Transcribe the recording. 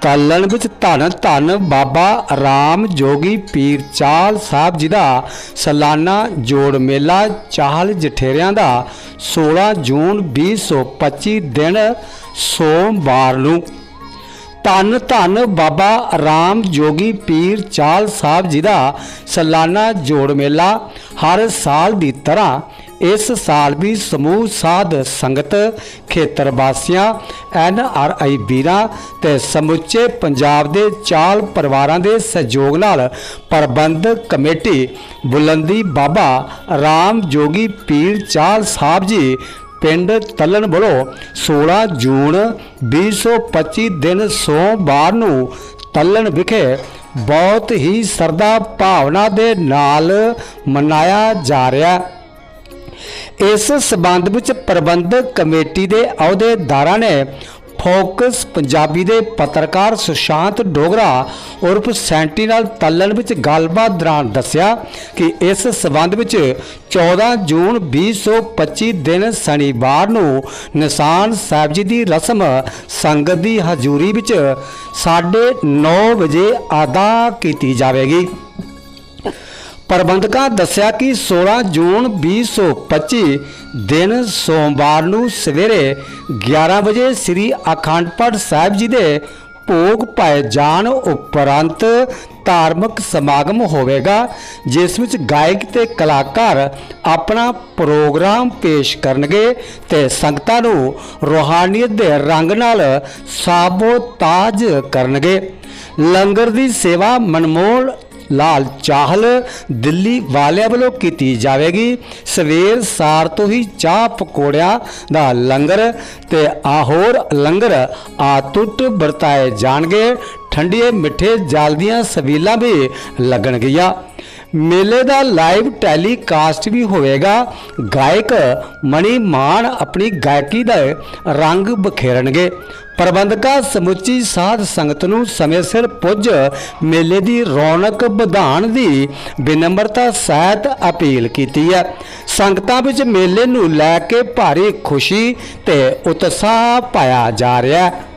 ਤਲਣ ਵਿੱਚ ਧੰਨ ਧੰਨ ਬਾਬਾ ਰਾਮ ਜੋਗੀ ਪੀਰ ਚਾਲ ਸਾਹਿਬ ਜੀ ਦਾ ਸਾਲਾਨਾ ਜੋੜ ਮੇਲਾ ਚਾਹਲ ਜਠੇਰਿਆਂ ਦਾ 16 ਜੂਨ 2025 ਦਿਨ ਸੋਮਵਾਰ ਨੂੰ। ਧੰਨ ਧੰਨ ਬਾਬਾ ਰਾਮ ਜੋਗੀ ਪੀਰ ਚਾਲ ਸਾਹਿਬ ਜੀ ਦਾ ਸਾਲਾਨਾ ਜੋੜ ਮੇਲਾ ਹਰ ਸਾਲ ਦੀ ਤਰ੍ਹਾਂ ਇਸ ਸਾਲ ਵੀ ਸਮੂਹ ਸਾਧ ਸੰਗਤ ਖੇਤਰ ਵਾਸੀਆਂ ਐਨ ਆਰ ਆਈ ਵੀਰਾਂ ਤੇ ਸਮੁੱਚੇ ਪੰਜਾਬ ਦੇ ਚਾਲ ਪਰਿਵਾਰਾਂ ਦੇ ਸਹਿਯੋਗ ਨਾਲ ਪ੍ਰਬੰਧਕ ਕਮੇਟੀ ਬੁਲੰਦੀ ਬਾਬਾ ਰਾਮ ਜੋਗੀ ਪੀਰ ਚਾਲ ਸਾਹਿਬ ਜੀ ਪਿੰਡ ਤਲਣ ਵੱਲੋਂ 16 ਜੂਨ 2025 ਦਿਨ ਸੋਮਵਾਰ ਨੂੰ ਤਲਣ ਵਿਖੇ ਬਹੁਤ ਹੀ ਸਰਦਾ ਭਾਵਨਾ ਦੇ ਨਾਲ ਮਨਾਇਆ ਜਾ ਰਿਹਾ। ਇਸ ਸਬੰਧ ਵਿੱਚ ਪ੍ਰਬੰਧਕ ਕਮੇਟੀ ਦੇ ਅਹੁਦੇਦਾਰਾਂ ਨੇ ਫੋਕਸ ਪੰਜਾਬੀ ਦੇ ਪੱਤਰਕਾਰ ਸੁਸ਼ਾਂਤ ਡੋਗਰਾ ਉਰਫ ਸੈਂਟੀ ਨਾਲ ਤੱਲਣ ਵਿੱਚ ਗੱਲਬਾਤ ਦੌਰਾਨ ਦੱਸਿਆ ਕਿ ਇਸ ਸਬੰਧ ਵਿੱਚ 14 ਜੂਨ 2025 ਦਿਨ ਸ਼ਨੀਵਾਰ ਨੂੰ ਨਿਸ਼ਾਨ ਸਾਹਿਬ ਜੀ ਦੀ ਰਸਮ ਸੰਗਤ ਦੀ ਹਜ਼ੂਰੀ ਵਿੱਚ 9:30 ਵਜੇ ਅਦਾ ਕੀਤੀ ਜਾਵੇਗੀ। ਪ੍ਰਬੰਧਕਾਂ ਦੱਸਿਆ ਕਿ 16 ਜੂਨ 2025 ਦਿਨ ਸੋਮਵਾਰ ਨੂੰ ਸਵੇਰੇ 11 ਵਜੇ ਸ੍ਰੀ ਅਖੰਡ ਪਾਠ ਸਾਹਿਬ ਜੀ ਦੇ ਭੋਗ ਪਾਏ ਜਾਣ ਉਪਰੰਤ ਧਾਰਮਿਕ ਸਮਾਗਮ ਹੋਵੇਗਾ, ਜਿਸ ਵਿੱਚ ਗਾਇਕ ਤੇ ਕਲਾਕਾਰ ਆਪਣਾ ਪ੍ਰੋਗਰਾਮ ਪੇਸ਼ ਕਰਨਗੇ ਤੇ ਸੰਗਤਾਂ ਨੂੰ ਰੋਹਾਨੀਅਤ ਦੇ ਰੰਗ ਨਾਲ ਸਾਬੋ ਤਾਜ ਕਰਨਗੇ। ਲੰਗਰ ਦੀ ਸੇਵਾ ਮਨਮੋਲ ਲਾਲ ਚਾਹਲ ਦਿੱਲੀ ਵਾਲਿਆਂ ਵੱਲੋਂ ਕੀਤੀ ਜਾਵੇਗੀ। ਸਵੇਰ ਸਾਰ ਤੋਂ ਹੀ ਚਾਹ ਪਕੌੜਿਆਂ ਦਾ ਲੰਗਰ ਤੇ ਆਹੋਰ ਲੰਗਰ ਆਤੁੱਟ ਵਰਤਾਏ ਜਾਣਗੇ। ਠੰਡੀਏ ਮਿੱਠੇ ਜਲ ਦੀਆਂ ਸਵੀਲਾਂ ਵੀ ਲੱਗਣਗੀਆਂ। ਮੇਲੇ ਦਾ ਲਾਈਵ ਟੈਲੀਕਾਸਟ ਵੀ ਹੋਵੇਗਾ। ਗਾਇਕ ਮਣੀ ਮਾਨ ਆਪਣੀ ਗਾਇਕੀ ਦਾ ਰੰਗ ਬਖੇਰਨਗੇ ਪ੍ਰਬੰਧਕਾਂ ਸਮੁੱਚੀ ਸਾਧ ਸੰਗਤ ਨੂੰ ਸਮੇਂ ਸਿਰ ਪੁੱਜ ਮੇਲੇ ਦੀ ਰੌਣਕ ਵਧਾਉਣ ਦੀ ਬਿਨਮਰਤਾ ਸਹਿਤ ਅਪੀਲ ਕੀਤੀ ਹੈ। ਸੰਗਤਾਂ ਵਿੱਚ ਮੇਲੇ ਨੂੰ ਲੈ ਕੇ ਭਾਰੀ ਖੁਸ਼ੀ ਤੇ ਉਤਸ਼ਾਹ ਪਾਇਆ ਜਾ ਰਿਹਾ ਹੈ।